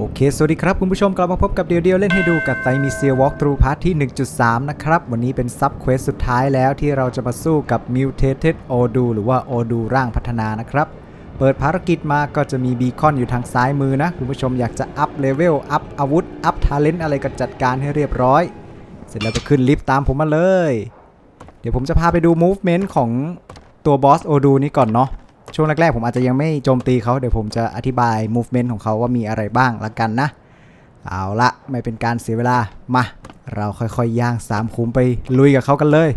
โอเค สวัสดีครับ คุณผู้ชมกลับมาพบกับเดียวเดียวเล่นให้ดูกับไซมิเซียวอล์กทรูพาร์ทที่ 1.3 นะครับ วันนี้เป็นซับเควสสุดท้ายแล้วที่เราจะมาสู้กับ Mutated Odu หรือว่า Odu ร่างพัฒนานะครับ เปิดภารกิจมาก็จะมีบีคอนอยู่ทางซ้ายมือนะ คุณผู้ชมอยากจะอัพเลเวลอัพอาวุธ อัพทาเลนต์อะไรก็จัดการให้เรียบร้อย เสร็จแล้วก็ขึ้นลิฟต์ตามผมมาเลย เดี๋ยวผมจะพาไปดู movement ของตัวบอสโอดูนี้ก่อนเนาะ ช่วงแรกๆผมอาจจะยังไม่โจมตีเขาเดี๋ยวผมจะอธิบาย movement ของเขาว่ามีอะไรบ้างละกันนะ เอาละไม่เป็นการเสียเวลา มา เราค่อยๆย่างสามคุมไปลุยกับเขากันเลย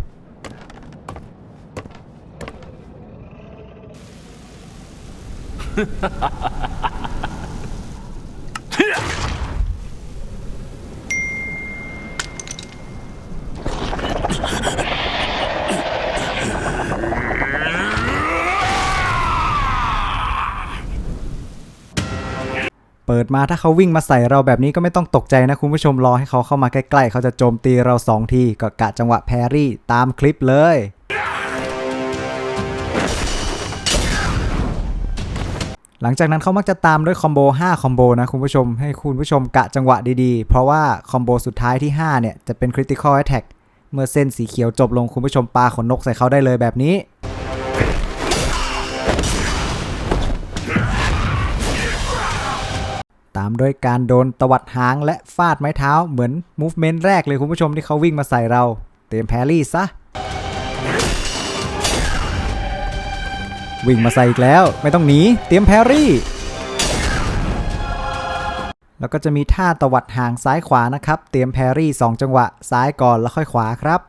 ดมาถ้าเขาวิ่งมาใส่เราแบบนี้ก็ไม่ต้องตกใจนะคุณผู้ชมรอให้เขาเข้ามาใกล้ๆ เขาจะโจมตีเราสองทีก็กะจังหวะแพรรี่ตามคลิปเลยหลังจากนั้นเขามักจะตามด้วยคอมโบ 5 คอมโบนะคุณผู้ชม ให้คุณผู้ชมกะจังหวะดีๆ เพราะว่าคอมโบสุดท้ายที่ 5 เนี่ย จะเป็นคริติคอลแอ t แทกเมื่อเส้นสีเขียวจบลงคุณผู้ชมปาขนนกใส่เขาได้เลยแบบนี้ามด้วยการโดนตวัดหางและฟาดไม้เท้าเหมือนมูฟเมนต์แรกเลยคุณผู้ชมที่เขาวิ่งมาใส่เรา เตรียมแพรรี่ซะ วิ่งมาใส่อีกแล้วไม่ต้องหนี เตรียมแพรรี่ แล้วก็จะมีท่าตวัดหางซ้ายขวานะครับ เตรียมแพรรี่ 2 จังหวะ ซ้ายก่อนแล้วค่อยขวาครับ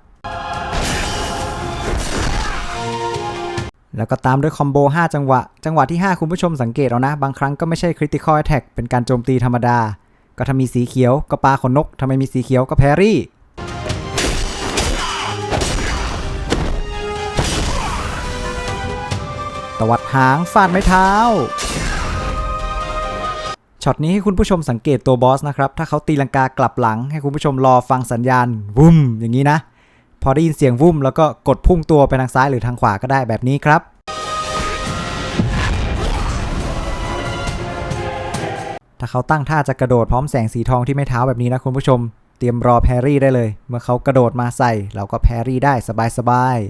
แล้วก็ตามด้วยคอมโบ 5 จังหวะ จังหวะที่ 5 คุณผู้ชมสังเกตเอานะ บางครั้งก็ไม่ใช่ Critical Attack เป็นการโจมตีธรรมดา ก็ถ้ามีสีเขียวก็ปาขนนก ถ้าไม่มีสีเขียวก็แพรรี่ ตวัดหางฟาดไม้เท้า ช็อตนี้ให้คุณผู้ชมสังเกตตัวบอสนะครับ ถ้าเขาตีลังกากลับหลังให้คุณผู้ชมรอฟังสัญญาณวุ้มอย่างนี้นะ พอได้ยินเสียงวุ้มแล้วก็กดพุ่งตัวไปทางซ้ายหรือทางขวาก็ได้แบบนี้ครับ ถ้าเขาตั้งท่าจะกระโดดพร้อมแสงสีทองที่ไม่เท้าแบบนี้นะคุณผู้ชม เตรียมรอแพรรี่ได้เลย เมื่อเขากระโดดมาใส่ เราก็แพรรี่ได้สบายๆ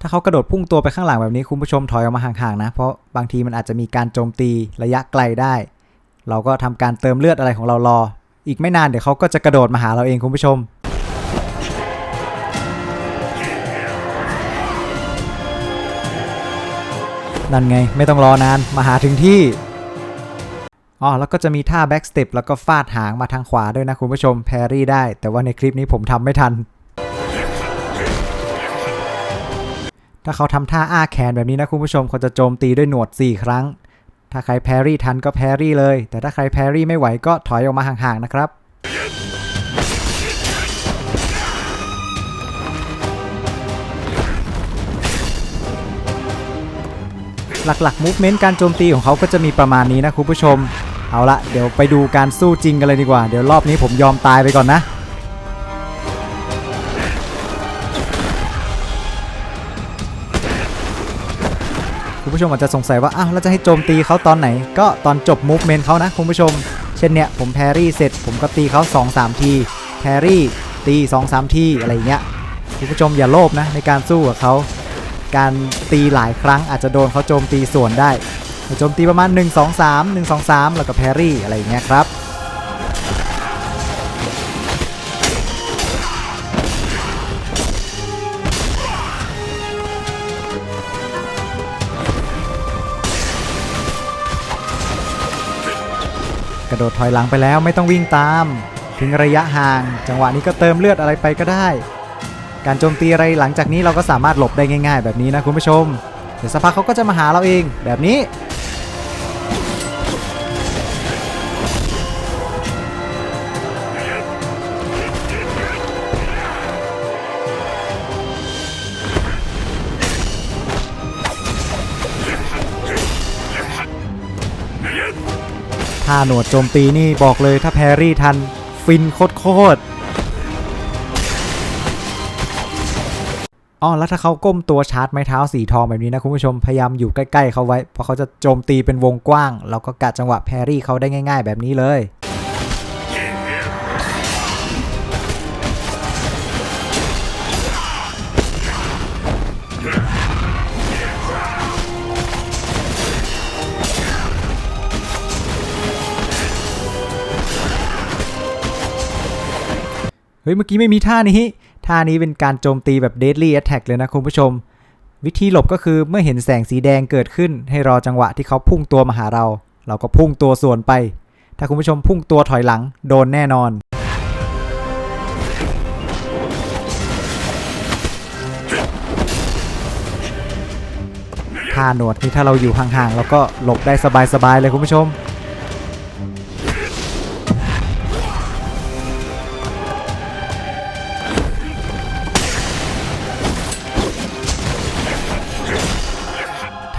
ถ้าเขากระโดดพุ่งตัวไปข้างหลังแบบนี้คุณผู้ชมถอยออกมาห่างๆนะ เพราะบางทีมันอาจจะมีการโจมตีระยะไกลได้ เราก็ทำการเติมเลือดอะไรของเรารอ อีกไม่นานเดี๋ยวเขาก็จะกระโดดมาหาเราเองคุณผู้ชม นั่นไงไม่ต้องรอนานมาหาถึงที่อ๋อแล้วก็จะมีท่าแบ็กสเต็ปแล้วก็ฟาดหางมาทางขวาด้วยนะคุณผู้ชมแพรรี่ได้ แต่ว่าในคลิปนี้ผมทำไม่ทัน ถ้าเขาทำท่าอ้าแขนแบบนี้นะคุณผู้ชมเขาจะโจมตีด้วยหนวด 4 ครั้ง ถ้าใครแพรี่ทันก็แพรี่เลย แต่ถ้าใครแพรี่ไม่ไหวก็ถอยออกมาห่างๆนะครับหลักๆมูฟเมนต์การโจมตีของเขาก็จะมีประมาณนี้นะคุณผู้ชม เอาละเดี๋ยวไปดูการสู้จริงกันเลยดีกว่า เดี๋ยวรอบนี้ผมยอมตายไปก่อนนะ คุณผู้ชมอาจจะสงสัยว่าอ้าวเราจะให้โจมตีเขาตอนไหน ก็ตอนจบมูฟเมนต์เขานะคุณผู้ชม เช่นเนี้ยผมแพรรี่เสร็จผมก็ตีเขา 2-3 ทีแพรรี่ตี2-3 ทีอะไรอย่างเงี้ยคุณผู้ชมอย่าโลภนะในการสู้กับเขาการตีหลายครั้งอาจจะโดนเขาโจมตีส่วนได้โจมตีประมาณ 1 2 3 1 2 3 แล้วก็แพรรี่อะไรอย่างเงี้ยครับ กระโดดถอยหลังไปแล้วไม่ต้องวิ่งตามทิ้งระยะห่าง จังหวะนี้ก็เติมเลือดอะไรไปก็ได้ การโจมตีอะไรหลังจากนี้เราก็สามารถหลบได้ง่าย ๆ แบบนี้นะคุณผู้ชมเดี๋ยวสักพักเขาก็จะมาหาเราเองแบบนี้าหนวดโจมตีนี่บอกเลยถ้าแพรรี่ทันฟินโคตรอ๋อแล้วถ้าเขาก้มตัวชาร์จไม้เท้าสีทองแบบนี้นะคุณผู้ชมพยายามอยู่ใกล้ๆเขาไว้เพราะเขาจะโจมตีเป็นวงกว้าง แล้วก็กะจังหวะแพรรี่เขาได้ง่าย ๆ แบบนี้เลย เฮ้ยเมื่อกี้ไม่มีท่านี้ ท่านี้เป็นการโจมตีแบบ Deadly Attack เลยนะคุณผู้ชม วิธีหลบก็คือเมื่อเห็นแสงสีแดงเกิดขึ้น ให้รอจังหวะที่เขาพุ่งตัวมาหาเรา เราก็พุ่งตัวส่วนไป ถ้าคุณผู้ชมพุ่งตัวถอยหลังโดนแน่นอน ท่าหนวดนี่ถ้าเราอยู่ห่างๆเราก็หลบได้สบายๆเลยคุณผู้ชม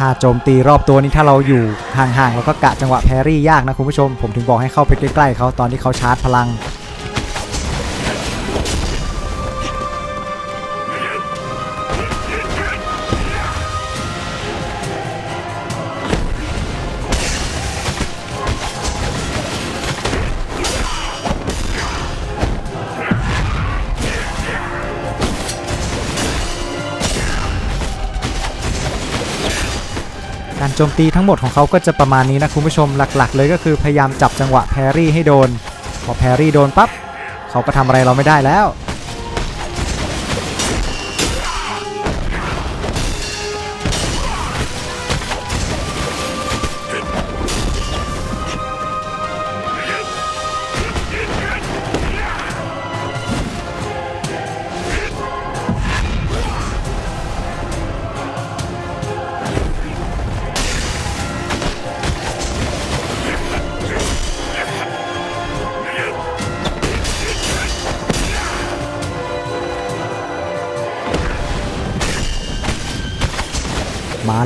ถ้าโจมตีรอบตัวนี้ถ้าเราอยู่ห่างๆเราก็กะจังหวะแพรี่ยากนะคุณผู้ชม ผมถึงบอกให้เข้าไปใกล้ๆเขาตอนที่เขาชาร์จพลัง การโจมตีทั้งหมดของเขาก็จะประมาณนี้นะคุณผู้ชมหลักๆ เลยก็คือพยายามจับจังหวะแพรรี่ให้โดน พอแพรรี่โดนปั๊บเขาก็ทำอะไรเราไม่ได้แล้ว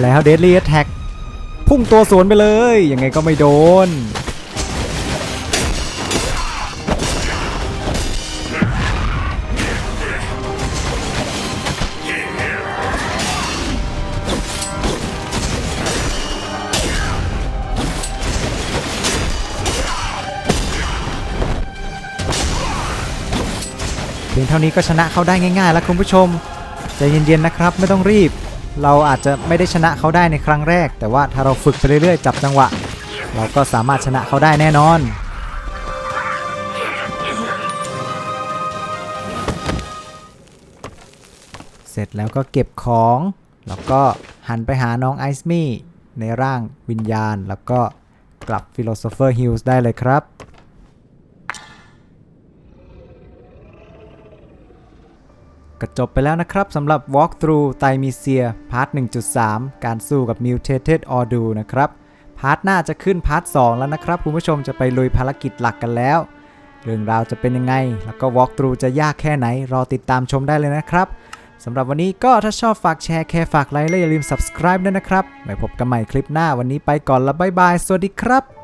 แล้วเดดลี่แท็กพุ่งตัวสวนไปเลย ยังไงก็ไม่โดน เพียงเท่านี้ก็ชนะเขาได้ง่ายๆ แล้วคุณผู้ชม ใจเย็นๆนะครับไม่ต้องรีบ เราอาจจะไม่ได้ชนะเขาได้ในครั้งแรก แต่ว่าถ้าเราฝึกไปเรื่อยๆ จับจังหวะ เราก็สามารถชนะเขาได้แน่นอน เสร็จแล้วก็เก็บของ แล้วก็หันไปหาน้องไอซ์มี่ในร่างวิญญาณ แล้วก็กลับ Philosopher Hills ได้เลยครับ ก็จบไปแล้วนะครับสำหรับ Walkthrough ไตมีเซียพาร์ท 1.3 การสู้กับ Mutated Ordu นะครับ พาร์ทหน้าจะขึ้นพาร์ท 2 แล้วนะครับ คุณผู้ชมจะไปลุยภารกิจหลักกันแล้ว เรื่องราวจะเป็นยังไง แล้วก็ Walkthrough จะยากแค่ไหน รอติดตามชมได้เลยนะครับสำหรับวันนี้ก็ถ้าชอบฝากแชร์แค่ฝากไลค์และอย่าลืม subscribe ด้วยนะครับไว้พบกันใหม่คลิปหน้าวันนี้ไปก่อนแล้วบ๊ายบายสวัสดีครับ